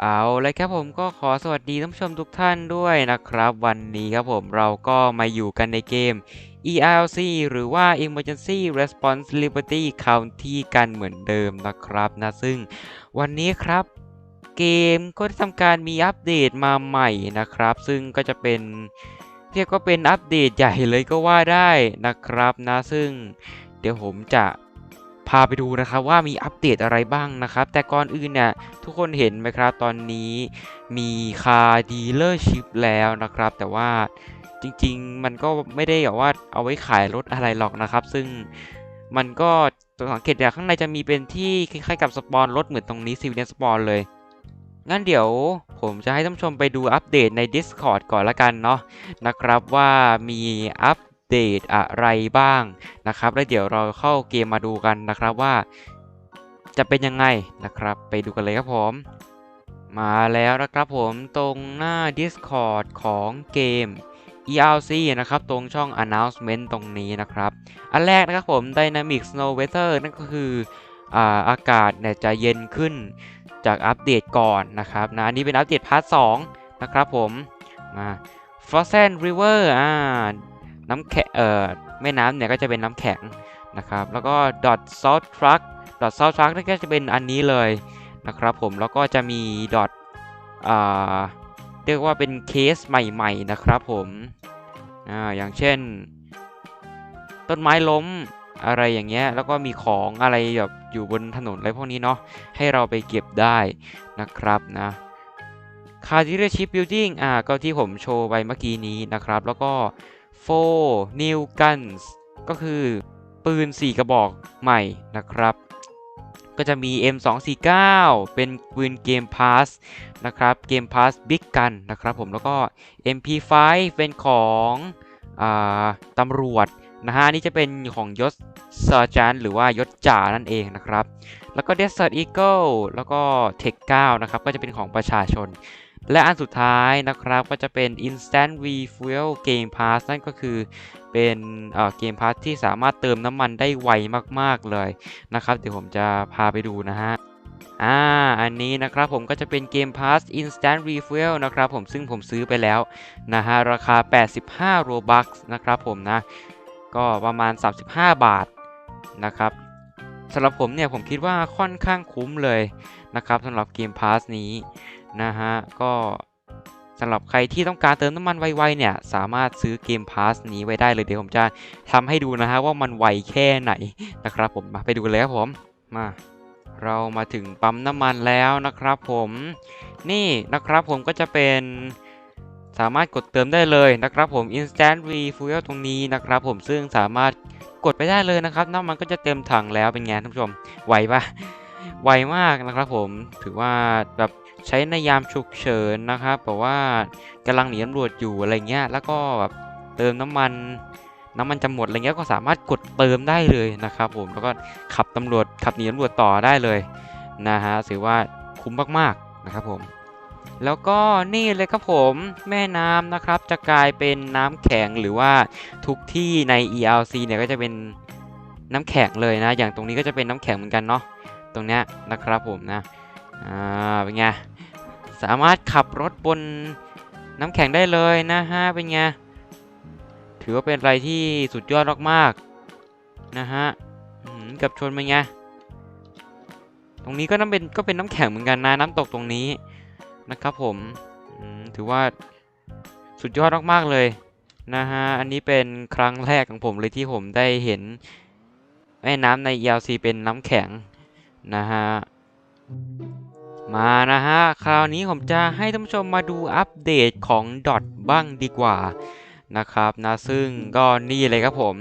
เอาเลยครับผมก็ขอสวัสดีท่านผู้ชมทุกท่านด้วยนะครับ วันนี้ครับผมเราก็มาอยู่กันในเกม ERC หรือว่า Emergency Response Liberty County กันเหมือนเดิมนะครับนะซึ่งวันนี้ครับเกมก็ได้ทำการมีอัปเดตมาใหม่นะครับ ซึ่งก็จะเป็นเรียกว่าเป็นอัปเดตใหญ่เลยก็ว่าได้นะครับนะซึ่งเดี๋ยวผมจะ พาไปดูนะครับว่ามีอัปเดตอะไรบ้างนะครับ แต่ก่อนอื่นเนี่ยทุกคนเห็นไหมครับตอนนี้มีคาร์ดีลเลอร์ชิพแล้วนะครับ แต่ว่าจริงๆ มันก็ไม่ได้แบบว่าเอาไว้ขายรถอะไรหรอกนะครับ ซึ่งมันก็ตัวสังเกตอย่างข้างในจะมีเป็นที่คล้ายๆกับสปอนรถเหมือนตรงนี้ซิวเนียสปอนเลย งั้นเดี๋ยวผมจะให้ท่านชมไปดูอัปเดตใน Discord ก่อนละกันเนาะนะครับว่ามีอัป เดตอะไรบ้างนะครับ แล้วเดี๋ยวเราเข้าเกมมาดูกันนะครับว่าจะเป็นยังไงนะครับ ไปดูกันเลยครับผม มาแล้วนะครับผมตรงหน้า Discord ของเกม ERC นะครับ ตรงช่อง announcement ตรงนี้นะครับ อันแรกนะครับผม Dynamic Snow Weather นั่นก็คืออาอากาศเนี่ยจะเย็นขึ้นจากอัปเดตก่อนนะครับนะอันนี้เป็นอัปเดตพาร์ท2นะครับผมมา Frozen River อ่า น้ำแข็งเอ่อแม่น้ำเนี่ยก็จะเป็นน้ำแข็งนะครับ แล้วก็ Dot Salt Truck ดอท Salt Truck นี่ก็จะเป็นอันนี้เลยนะครับผมแล้วก็จะมีดอทอ่าเรียกว่าเป็นเคสใหม่ๆนะครับผมอ่าอย่างเช่น ต้นไม้ล้มอะไรอย่างเงี้ยแล้วก็มีของอะไรแบบอยู่บนถนนอะไรพวกนี้เนาะให้เราไปเก็บได้นะครับนะคาร์ดิเรชิพบิลดิ้งอ่าก็ที่ผมโชว์ไปเมื่อกี้นี้นะครับ แล้วก็ โฟนิวกันส์ก็คือ ปืน 4 กระบอกใหม่นะครับ ก็จะมี M249 เป็นปืนเกมพาสนะครับเกมพาสบิ๊กกันนะครับผมแล้วก็ MP5 เป็นของอตำรวจนะฮะนนี่จะเป็นของยศเซอร์จันหรือว่ายศจ่านั่นเองนะครับ แล้วก็ Desert Eagle แล้วก็ Tech 9นะครับ ก็จะเป็นของประชาชน และอันสุดท้ายนะครับก็จะเป็น Instant Refuel Game Pass นั่นก็คือเป็นเกมพาสที่สามารถเติมน้ำมันได้ไวมากๆเลยนะครับ เดี๋ยวผมจะพาไปดูนะฮะอ่าอันนี้นะครับผมก็จะเป็นเกม Pass Instant Refuel นะครับผมซึ่งผมซื้อไปแล้วนะฮะราคา 85 Robux นะครับผมนะ ก็ประมาณ 35 บาทนะครับสำหรับผมเนี่ยผมคิดว่าค่อนข้างคุ้มเลยนะครับสำหรับเกม Pass นี้ นะฮะ ก็สำหรับใครที่ต้องการเติมน้ำมันไวๆเนี่ย สามารถซื้อเกม Pass นี้ไว้ได้เลยเดี๋ยวผมจะทำให้ดูนะฮะว่ามันไวแค่ไหนนะครับผมมาไปดูกันเลยครับผมมาเรามาถึงปั๊มน้ำมันแล้วนะครับผมนี่นะครับผมก็จะเป็นสามารถกดเติมได้เลยนะครับผม instant refuel ตรงนี้นะครับผมซึ่งสามารถกดไปได้เลยนะครับน้ำมันก็จะเต็มถังแล้วเป็นไงท่านผู้ชมไวปะไวมากนะครับผมถือว่าแบบ ใช้ในยามฉุกเฉินนะครับแบบว่ากำลังหนีตำรวจอยู่อะไรเงี้ย แล้วก็แบบเติมน้ำมัน น้ำมันจะหมดอะไรเงี้ยก็สามารถกดเติมได้เลยนะครับ ผมแล้วก็ขับตำรวจขับหนีตำรวจต่อได้เลยนะฮะถือว่าคุ้มมากๆนะครับผมแล้วก็นี่เลยครับผมแม่น้ำนะครับ จะกลายเป็นน้ำแข็งหรือว่าทุกที่ใน ELC เนี่ยก็จะเป็นน้ำแข็งเลยนะ อย่างตรงนี้ก็จะเป็นน้ำแข็งเหมือนกันเนาะตรงเนี้ยนะครับผมนะอ่าเป็นไง สามารถขับรถบนน้ำแข็งได้เลยนะฮะเป็นไงถือว่าเป็นอะไรที่สุดยอดมากๆนะฮะกับชนเป็นไงตรงนี้ก็น้ำเป็นก็เป็นน้ำแข็งเหมือนกันนะน้ำตกตรงนี้นะครับผมอืมถือว่าสุดยอดมากๆเลยนะฮะอันนี้เป็นครั้งแรกของผมเลยที่ผมได้เห็นแม่น้ำใน ELC เป็นน้ำแข็งนะฮะ มานะฮะ คราวนี้ผมจะให้ท่านผู้ชมมาดูอัปเดตของดอทบ้างดีกว่านะครับนะซึ่งก็นี่เลยครับผม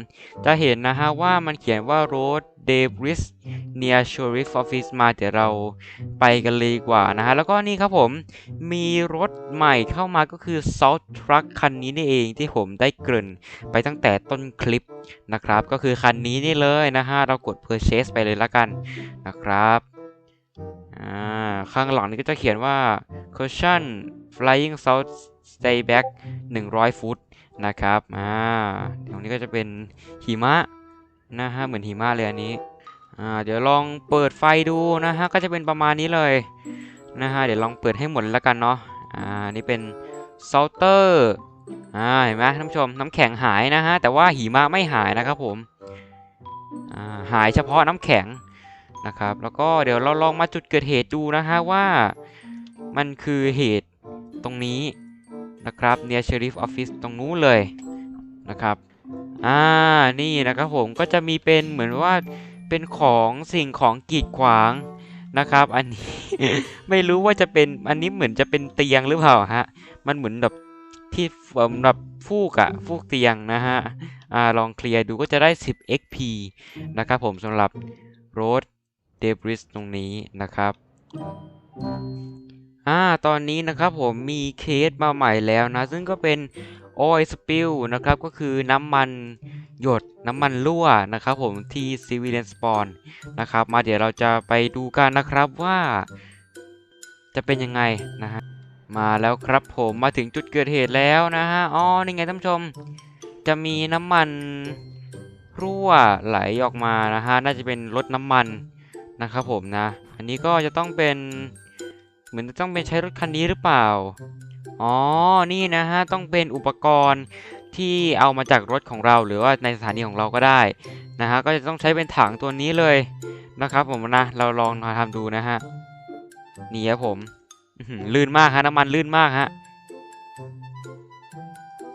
จะเห็นนะฮะว่ามันเขียนว่า road debris near sheriff office มาเดี๋ยวเราไปกันเลยดีกว่านะฮะ แล้วก็นี่ครับผม มีรถใหม่เข้ามาก็คือ salt truck คันนี้นี่เองที่ผมได้เกริ่นไปตั้งแต่ต้นคลิปนะครับ ก็คือคันนี้นี่เลยนะฮะ เรากด purchase ไปเลยละกันนะครับ อ่าข้างหลังนี้ก็จะเขียนว่า caution flying south stay back 100 ฟุตนะครับอ่าตรงนี้ก็จะเป็นหิมะนะฮะเหมือนหิมะเลยอันนี้อ่าเดี๋ยวลองเปิดไฟดูนะฮะก็จะเป็นประมาณนี้เลยนะฮะเดี๋ยวลองเปิดให้หมดแล้วกันเนาะอ่านี่เป็นซอลเตอร์อ่าเห็นไหมท่านผู้ชมน้ำแข็งหายนะฮะแต่ว่าหิมะไม่หายนะครับผมอ่าหายเฉพาะน้ำแข็ง นะครับ แล้วก็เดี๋ยวเราลองมาจุดเกิดเหตุดูนะฮะว่ามันคือเหตุตรงนี้นะครับ near sheriff office ตรงนู้นเลยนะครับอ่านี่นะครับผมก็จะมีเป็นเหมือนว่าเป็นของสิ่งของกีดขวางนะครับ อันนี้ไม่รู้ว่าจะเป็นอันนี้เหมือนจะเป็นเตียงหรือเปล่าฮะมันเหมือนแบบที่สำหรับฟูกอะฟูกเตียงนะฮะอ่าลองเคลียร์ดูก็จะได้ 10 XP นะครับผมสำหรับ road debris ตรงนี้นะครับอ่าตอนนี้นะครับผมมีเคสมาใหม่แล้วนะ ซึ่งก็เป็น oil spill นะครับ ก็คือน้ำมันหยดน้ำมันรั่วนะครับผมที่ civilian spawn นะครับ มาเดี๋ยวเราจะไปดูกันนะครับว่า จะเป็นยังไงนะฮะมาแล้วครับผมมาถึงจุดเกิดเหตุแล้วนะฮะอ๋อนี่ไงท่านผู้ชม จะมีน้ำมันรั่วไหลออกมานะฮะน่าจะเป็นรถน้ำมัน นะครับผมนะ อันนี้ก็จะต้องเป็น เหมือนจะต้องเป็นใช้รถคันนี้หรือเปล่า อ๋อ นี่นะฮะ ต้องเป็นอุปกรณ์ที่เอามาจากรถของเราหรือว่าในสถานีของเราก็ได้นะฮะ ก็จะต้องใช้เป็นถังตัวนี้เลยนะครับผมนะ เราลองมาทำดูนะฮะ นี่ครับผมลื่นมากฮะน้ำมันลื่นมากฮะ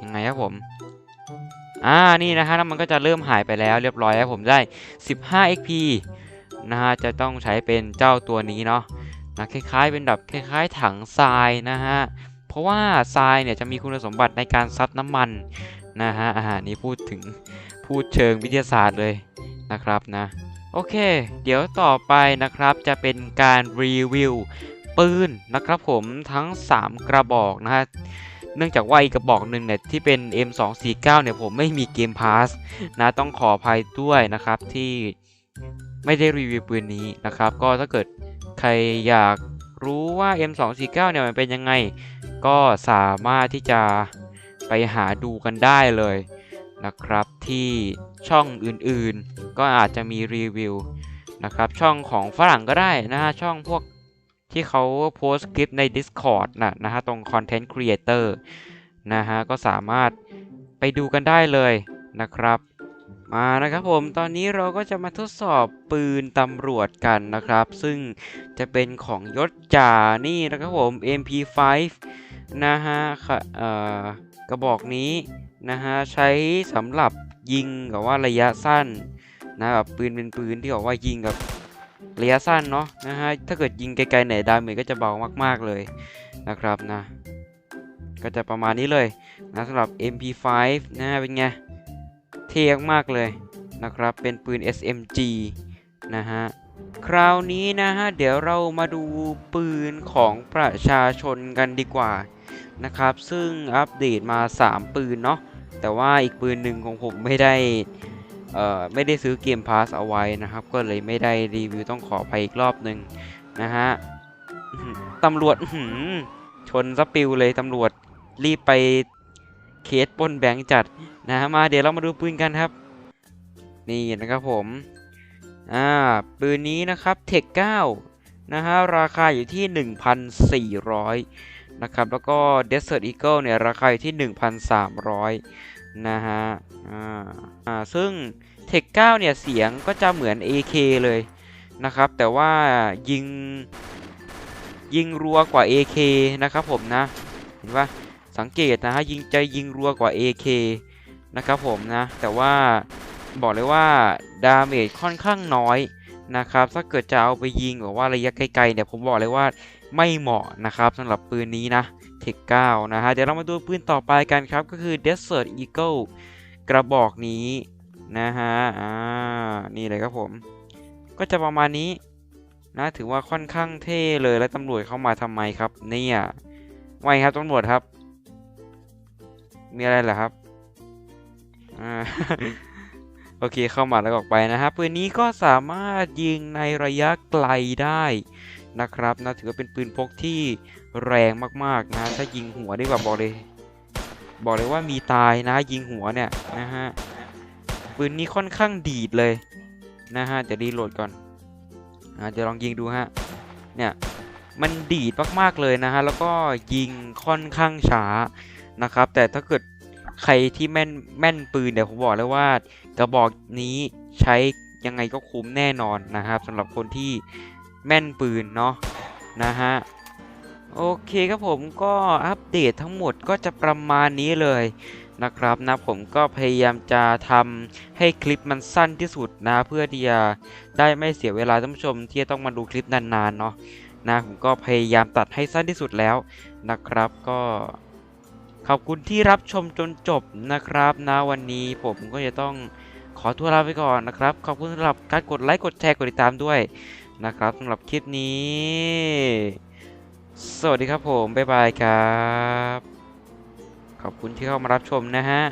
ยังไงครับผมอ่า นี่นะฮะน้ำมันก็จะเริ่มหายไปแล้วเรียบร้อยแล้วผมได้ 15 XP นะฮะจะต้องใช้เป็นเจ้าตัวนี้เนาะนะคล้ายๆเป็นแบบคล้ายๆ ถังทรายนะฮะเพราะว่าทรายเนี่ยจะมีคุณสมบัติในการซับน้ำมันนะฮะอาหารนี้พูดถึงพูดเชิงวิทยาศาสตร์เลยนะครับนะโอเค เดี๋ยวต่อไปนะครับจะเป็นการรีวิวปืนนะครับผมทั้ง 3 กระบอกนะฮะเนื่องจากว่าอีกกระบอกหนึ่งเนี่ยที่เป็น M249 เนี่ยผมไม่มีเกมพาสนะต้องขออภัยด้วยนะครับที่ ไม่ได้รีวิวปืนนี้นะครับ ก็ถ้าเกิดใครอยากรู้ว่า M249 เนี่ยมันเป็นยังไง ก็สามารถที่จะไปหาดูกันได้เลยนะครับ ที่ช่องอื่นๆ ก็อาจจะมีรีวิวนะครับช่องของฝรั่งก็ได้นะฮะช่องพวกที่เขาโพสคลิปใน Discord นะนะฮะตรง Content Creator นะฮะก็สามารถไปดูกันได้เลยนะครับ มานะครับผมตอนนี้เราก็จะมาทดสอบปืนตำรวจกันนะครับ ซึ่งจะเป็นของยศจ่านี่นะครับผม MP5 นะฮะกระบอกนี้นะฮะใช้สำหรับยิงกับว่าระยะสั้นนะแบบปืนเป็นปืนที่บอกว่ายิงกับระยะสั้นเนาะนะฮะถ้าเกิดยิงไกลๆไหนดาเมจก็จะเบามากๆเลยนะครับนะก็จะประมาณนี้เลยนะสำหรับ MP5 นะฮะเป็นไง ท่มากเลยนะครับ เป็นปืน SMG นะฮะ คราวนี้นะฮะ เดี๋ยวเรามาดูปืนของประชาชนกันดีกว่านะครับ ซึ่งอัปเดตมา 3 ปืนเนาะ แต่ว่าอีกปืนหนึ่งของผมไม่ได้ เอ่อ ไม่ได้ซื้อเกมพาสเอาไว้นะครับ ก็เลยไม่ได้รีวิวต้องขอไปอีกรอบหนึ่งนะฮะตำรวจชนสปิวเลยตำรวจรีบไป เคสปนแบงค์จัดนะฮะมาเดี๋ยวเรามาดูปืนกันครับ นี่นะครับผมอ่าปืนนี้นะครับเทค9นะฮะราคาอยู่ที่ 1,400นะครับแล้วก็ Desert Eagle เนี่ยราคาอยู่ที่ 1,300นะฮะอ่าอ่าซึ่งเทค9เนี่ยเสียงก็จะเหมือน AK เลยนะครับ แต่ว่ายิงยิงรัวกว่า AK นะครับผมนะ เห็นปะ สังเกตนะฮะยิงใจยิงรัวกว่า AK นะครับผมนะ แต่ว่าบอกเลยว่าดาเมจค่อนข้างน้อยนะครับ ถ้าเกิดจะเอาไปยิงแบบว่าระยะไกลๆเนี่ยผมบอกเลยว่าไม่เหมาะนะครับสำหรับปืนนี้นะเทค9นะฮะเดี๋ยวเรามาดูปืนต่อไปกันครับ ก็คือ Desert Eagle กระบอกนี้นะฮะอ่านี่เลยครับผม ก็จะประมาณนี้นะถือว่าค่อนข้างเท่เลยแล้วตำรวจเข้ามาทำไมครับเนี่ยไวครับตำรวจครับ มีอะไรเหรอครับอ่าโอเคเข้ามาแล้วออกไปนะครับปืนนี้ก็สามารถยิงในระยะไกลได้นะครับนะถือว่าเป็นปืนพกที่แรงมากๆนะ ถ้ายิงหัวไดีกว่าบอกเลย บอกเลยว่ามีตายนะยิงหัวเนี่ยนะฮะปืนนี้ค่อนข้างดีดเลยนะฮะเดี๋ยวรีโหลดก่อนอ่าเดี๋ยวลองยิงดูฮะเนี่ยมันดีดมากๆเลยนะฮะแล้วก็ยิงค่อนข้างช้า นะครับ แต่ถ้าเกิดใครที่แม่นแม่นปืนเดี๋ยวผมบอกเลยว่ากระบอกนี้ใช้ยังไงก็คุ้มแน่นอนนะครับสำหรับคนที่แม่นปืนเนาะนะฮะโอเคครับผมก็อัปเดตทั้งหมดก็จะประมาณนี้เลยนะครับนะผมก็พยายามจะทำให้คลิปมันสั้นที่สุดนะ เพื่อที่จะได้ไม่เสียเวลาท่านผู้ชมที่จะต้องมาดูคลิปนานๆเนาะนะผมก็พยายามตัดให้สั้นที่สุดแล้วนะครับก็ ขอบคุณที่รับชมจนจบนะครับนะวันนี้ผมก็จะต้องขอตัวลาไปก่อนนะครับ ขอบคุณสำหรับการกดไลค์ กดแชร์ กดติดตามด้วยนะครับสำหรับคลิปนี้ สวัสดีครับผม บ๊ายบายครับ ขอบคุณที่เข้ามารับชมนะฮะ